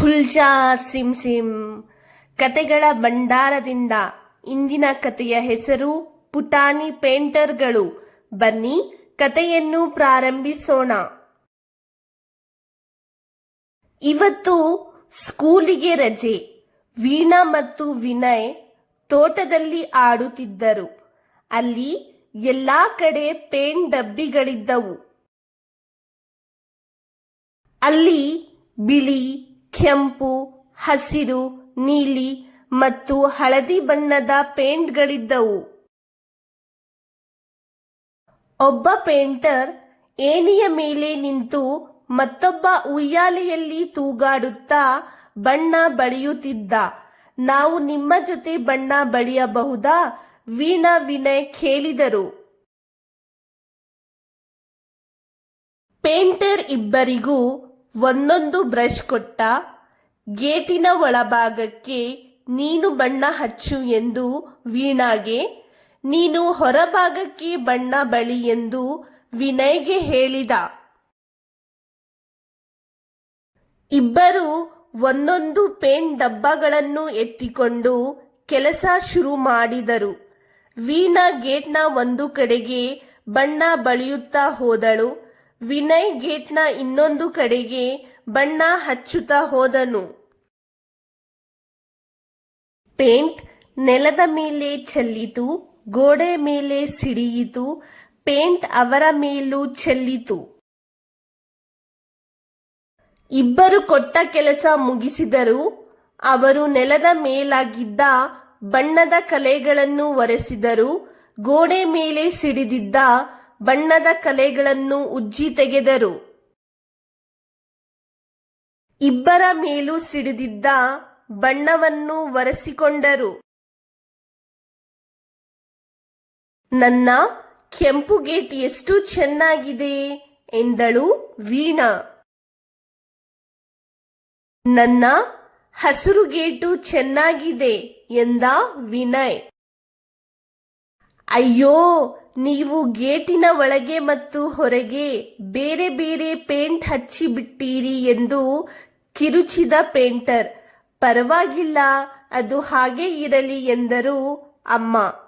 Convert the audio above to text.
ಖುಲ್ಜಾ sim sim ಕತೆಗಳ ಭಂಡಾರದಿಂದ ಇಂದಿನ ಕತೆಯ ಹೆಸರು ಪುಟಾನಿ ಪೇಂಟರ್ಗಳು. ಬನ್ನಿ ಕತೆಯನ್ನು ಪ್ರಾರಂಭಿಸೋಣ. ಇವತ್ತು ಸ್ಕೂಲಿಗೆ ರಜೆ. ವೀಣಾ ಮತ್ತು ವಿನಯ್ ತೋಟದಲ್ಲಿ ಆಡುತ್ತಿದ್ದರು. ಅಲ್ಲಿ ಎಲ್ಲಾ ಕಡೆ ಪೇನ್ ಡಬ್ಬಿಗಳಿದ್ದವು. ಅಲ್ಲಿ ಬಿಳಿ ಕೆಂಪು, ಹಸಿರು, ನೀಲಿ ಮತ್ತು ಹಳದಿ ಬಣ್ಣದ ಪೇಂಟ್ಗಳಿದ್ದವು. ಒಬ್ಬ ಪೇಂಟರ್ ಏಣಿಯ ಮೇಲೆ ನಿಂತು ಮತ್ತೊಬ್ಬ ಉಯ್ಯಾಲೆಯಲ್ಲಿ ತೂಗಾಡುತ್ತಾ ಬಣ್ಣ ಬಳಿಯುತ್ತಿದ್ದ. ನಾವು ನಿಮ್ಮ ಜೊತೆ ಬಣ್ಣ ಬಳಿಯಬಹುದಾ? ವೀಣಾ ವಿನಯ್ ಕೇಳಿದರು. ಪೇಂಟರ್ ಇಬ್ಬರಿಗೂ ಒಂದೊಂದು ಬ್ರಷ್ ಕೊಟ್ಟ ಗೇಟಿನ ಒಳಭಾಗಕ್ಕೆ ನೀನು ಬಣ್ಣ ಹಚ್ಚು ಎಂದು ವೀಣಾಗೆ, ನೀನು ಹೊರಭಾಗಕ್ಕೆ ಬಣ್ಣ ಬಳಿ ಎಂದು ವಿನಯ್ಗೆ ಹೇಳಿದ. ಇಬ್ಬರು ಒಂದೊಂದು ಪೇನ್ ಡಬ್ಬಗಳನ್ನು ಎತ್ತಿಕೊಂಡು ಕೆಲಸ ಶುರು ಮಾಡಿದರು. ವೀಣಾ ಗೇಟ್ನ ಒಂದು ಕಡೆಗೆ ಬಣ್ಣ ಬಳಿಯುತ್ತಾ ಹೋದಳು. ವಿನಯ್ ಗೇಟ್ನ ಇನ್ನೊಂದು ಕಡೆಗೆ ಬಣ್ಣ ಹಚ್ಚುತ್ತಾ ಹೋದನು. ಪೇಂಟ್ ನೆಲದ ಮೇಲೆ ಚೆಲ್ಲಿತು, ಗೋಡೆ ಮೇಲೆ ಸಿಡಿಯಿತು, ಪೇಂಟ್ ಅವರ ಮೇಲೂ ಚೆಲ್ಲಿತು. ಇಬ್ಬರು ಕೊಟ್ಟ ಕೆಲಸ ಮುಗಿಸಿದರು ಅವರು ನೆಲದ ಮೇಲಾಗಿದ್ದ ಬಣ್ಣದ ಕಲೆಗಳನ್ನು ಒರೆಸಿದರು ಗೋಡೆ ಮೇಲೆ ಸಿಡಿದಿದ್ದ ಬಣ್ಣದ ಕಲೆಗಳನ್ನು ಉಜ್ಜಿ ತೆಗೆದರು. ಇಬ್ಬರ ಮೇಲೂ ಸಿಡಿದಿದ್ದ ಬಣ್ಣವನ್ನು ಒರೆಸಿಕೊಂಡರು. ನನ್ನ ಕೆಂಪು ಗೇಟ್ ಎಷ್ಟು ಚೆನ್ನಾಗಿದೆ ಎಂದಳು ವೀಣಾ. ನನ್ನ ಹಸಿರು ಗೇಟು ಚೆನ್ನಾಗಿದೆ ಎಂದ ವಿನಯ್. ಅಯ್ಯೋ ನೀವು ಗೇಟಿನ ಒಳಗೆ ಮತ್ತು ಹೊರಗೆ ಬೇರೆ ಬೇರೆ ಪೇಂಟ್ ಹಚ್ಚಿಬಿಟ್ಟೀರಿ ಎಂದು ಕಿರುಚಿದ ಪೇಂಟರ್. ಪರವಾಗಿಲ್ಲ, ಅದು ಹಾಗೆ ಇರಲಿ ಎಂದರು ಅಮ್ಮ.